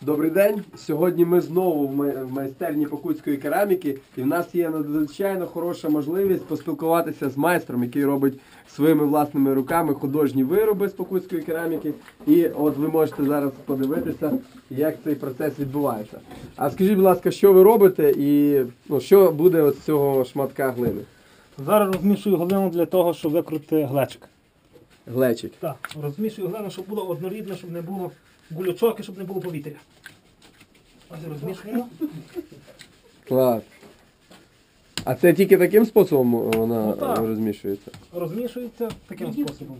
Добрий день. Сьогодні ми знову в майстерні покутської кераміки, і в нас є надзвичайно хороша можливість поспілкуватися з майстром, який робить своїми власними руками художні вироби з покутської кераміки. І от ви можете зараз подивитися, як цей процес відбувається. А скажіть, будь ласка, що ви робите і ну, що буде от з цього шматка глини? Зараз розмішую глину для того, щоб викрути глечик. Глечик. Так, розмішую глину, щоб було однорідно, щоб не було гулючок і щоб не було повітря. Ось розмішуємо. Клас. А це тільки таким способом вона Ну, так. розмішується? Розмішується таким способом.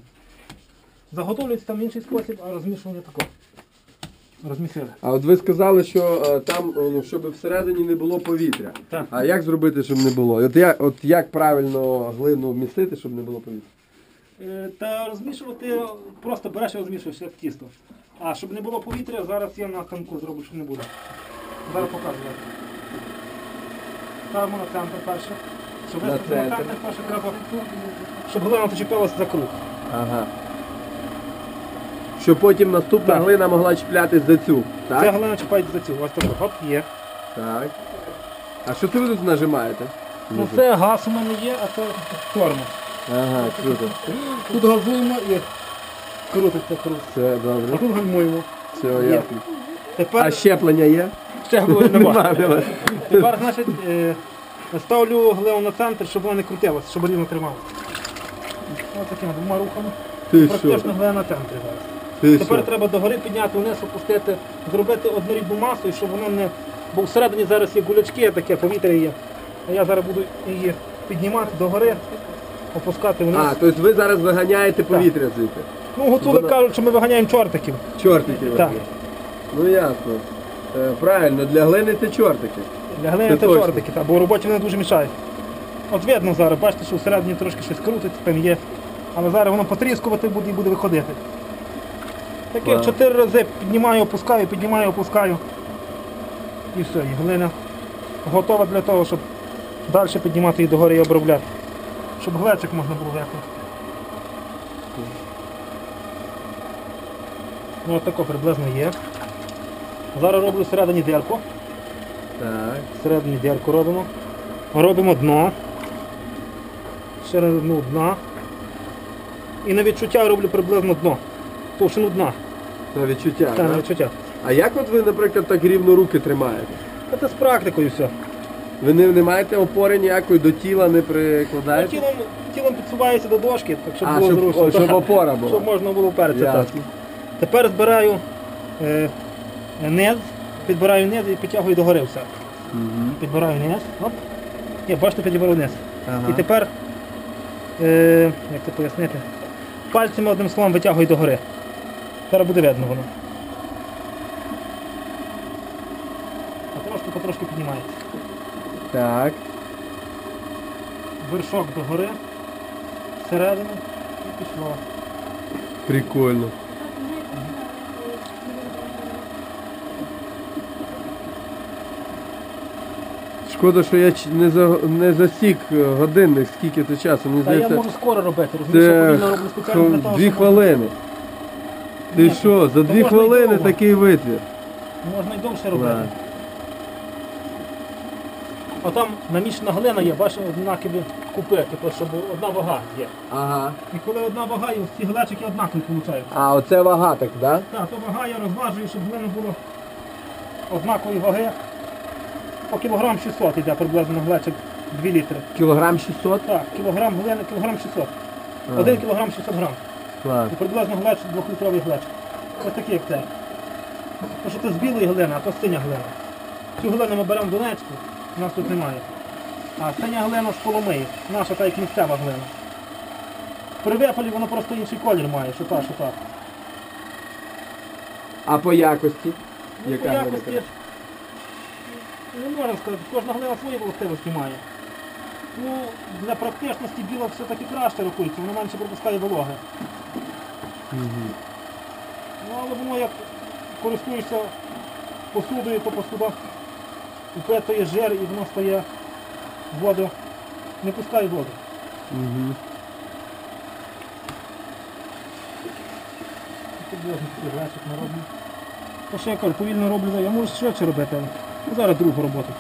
Заготовлюється там інший спосіб, а розмішування тако. Розмісили. А от ви сказали, що е, там, е, ну, щоб всередині не було повітря. Так. А як зробити, щоб не було? От як, от як правильно глину вмістити, щоб не було повітря? Е, Та розмішувати просто береш і розмішуєш як тісто. А щоб не було повітря, зараз я на камку зроблю, щоб не буде. Зараз покажу. Ставимо на центр перше. Щоб На на центр. центр перше треба, щоб глина зачепилася за круг. Ага. Щоб потім наступна Так. глина могла чіплятись за цю. Так? Ця глина чіпається за цю. Ось так. Хоп, є. Так. А що це ви тут нажимаєте? Ну це газ у мене є, а це тормоз. Ага, круто. Тут газуємо і крутиться круг. Все А добре. тут гальмуємо. Все, Є. ясно. Тепер А щеплення є? ще говорю, нема. Нема. Тепер, значить, е, ставлю глину на центр, щоб вона не крутилася, щоб рівно трималася. Ось такими двома рухами. Ти Практично глина на центрі зараз. Ти Тепер що? треба догори підняти вниз, опустити, зробити однорідну масу, і щоб воно не. Бо всередині зараз є гулячки, таке повітря є. А я зараз буду її піднімати догори, опускати вниз. А, тобто ви зараз виганяєте повітря звідти. Ну, гуцули воно- кажуть, що ми виганяємо чортиків. Чортики. Так. Ну ясно. Е, Правильно, для глини це чортики. Для глини Це це точно. чортики, та, бо роботі вони дуже мішають. От видно зараз, бачите, що всередині трошки щось крутиться, там є. Але зараз воно потріскувати буде і буде виходити. Таких Клас. чотири рази піднімаю, опускаю, піднімаю, опускаю. І все, і глина готова для того, щоб далі піднімати її догори і обробляти. Щоб глечик можна було викликати. Ну от тако приблизно є. Зараз роблю всередині дірку. Так. Всередині дірку робимо. Робимо дно. Ширину дна. І на відчуття роблю приблизно дно. Товщину дна. На відчуття. Та, на відчуття. А як от ви, наприклад, так рівно руки тримаєте? А це з практикою все. Ви не, не маєте опори ніякої до тіла не Ну, прикладаєте? тілом, тілом підсувається до дошки, так щоб А, було щоб, зручно. о, щоб опора була. Щоб можна було вперся. Тепер збираю е, низ, підбираю низ і підтягую догори все. Мгм. Підбираю низ. Оп. Ні, бачите, підберу низ. Ага. І тепер, е, як це пояснити, пальцями одним словом витягую догори. Зараз буде видно воно. А трошки потрошки піднімається. Так. Вершок догори, всередину і пішло. Прикольно. Шкода, що я ч- не, за, не засік е, годинник, скільки це часу. Мені Та я здається, можу скоро робити, розумієш, я це повільно роблю спеціально для хв- того, дві щоб... хвилини. Ти Ні, що, за то дві можна й хвилини довго. такий витвір. Можна й довше робити. Да. А там намішана глина є, бачите, однакові купи, типу, щоб одна вага є. Ага. І коли одна вага, і ці глечики однакові виходять. А оце вага так, так? Так, то вага я розважую, щоб глина було однакової ваги. По кілограм 600 йде приблизно глечик 2 літри. Кілограм 600? Так, кілограм глини, кілограм 600. А. Один кілограм 600 грам. Клас. І приблизно глечик, двохлітровий глечик. Ось такий як цей. Тому що це з білої глини, а то синя глина. Цю глину ми беремо в Донецьку, у нас тут немає. А синя глина з Коломиї, наша та як місцева глина. При випалі воно просто інший колір має, що та, що та. А по якості? Ну, по якості? Не можна сказати, кожна глина свої властивості має. Ну, для практичності біла все-таки краще рахується, воно менше пропускає вологи. Мгм. Ну, але воно як користуєшся посудою, то посуда впитує жир і воно стає воду, не пускає воду. Мгм. Тут можна народний. То що я кажу, повільно роблю, я можу швидше робити, зараз другу роботу.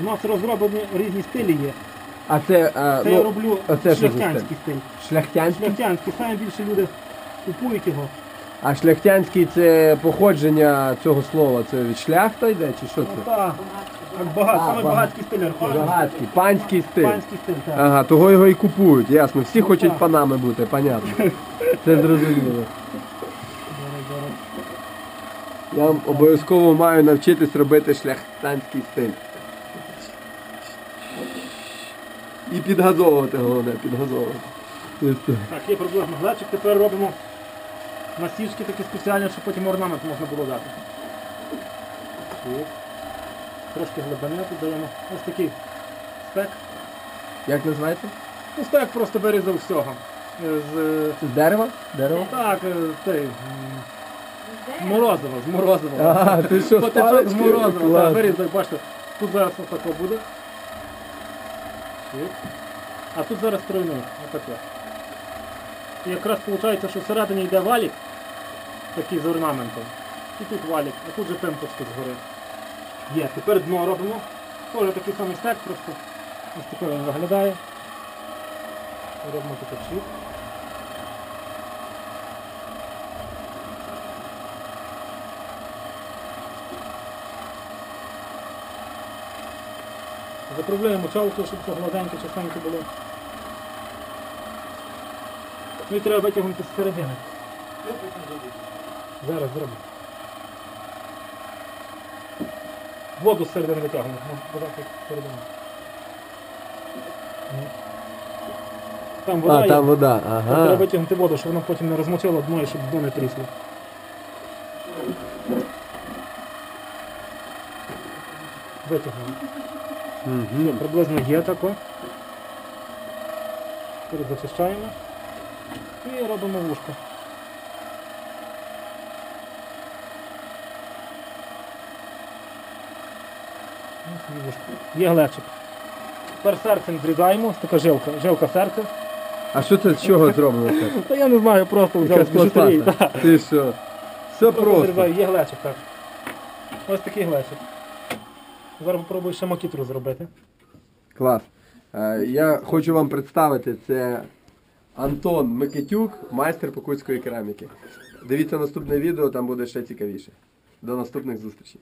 У нас розроблені різні стилі є. А це, а, Це я ну, роблю а це що за шляхтянський стиль. шляхтянський? Шляхтянський, саме більше люди купують його. А шляхтянський це походження цього слова. Це від шляхта йде чи що Ну, це? так, А, саме багатський стиль археології. Багатський, панський стиль. Панський стиль, так. Ага, того його і купують, ясно. Всі хочуть панами бути, понятно. Це зрозуміло. Я вам обов'язково маю навчитись робити шляхтанський стиль. І підгазовувати головне, підгазовувати. Так, є приблизно глечик, тепер робимо насічки такі спеціальні, щоб потім орнамент можна було дати. Трошки глибини тут даємо. Ось такий спек. Як називається? Ну, спек просто вирізав всього. З, Це з дерева? Дерево? так, е, цей. м, Морозиво, з морозиво. А, ти що, Потім з морозиво, так, вирізав, бачите, тут зараз отако буде. Так. А тут зараз тройний, отаке. І якраз виходить, що всередині йде валік, такий з орнаментом. І тут валік, а тут же пимпочки згори. Є, тепер дно робимо. Теж такий самий стек, просто ось таке він виглядає. Робимо таке чіп. Заправляємо чалку, щоб це гладеньке, чистеньке було. Ну і треба витягнути з середини. Зараз зробимо. Воду з середини витягнемо. Може подати з середини. Ну. Там вода А, є. там вода, Треба витягнути воду, щоб воно потім не розмочило дно і щоб дно не трісло. Витягнемо. Мгм. Приблизно є тако. Тепер зачищаємо і робимо вушко. Є глечик. Тепер серцем зрізаємо, така жилка, жилка серця. А що це з чого зроблено? Та я не знаю, просто взяв Якась з пластмаса? Ти що? Все просто. зрізаю, є глечик, так. Ось такий глечик. Зараз попробую ще макітру зробити. Клас. Е, Я хочу вам представити, це Антон Микитюк, майстер покутської кераміки. Дивіться наступне відео, там буде ще цікавіше. До наступних зустрічей.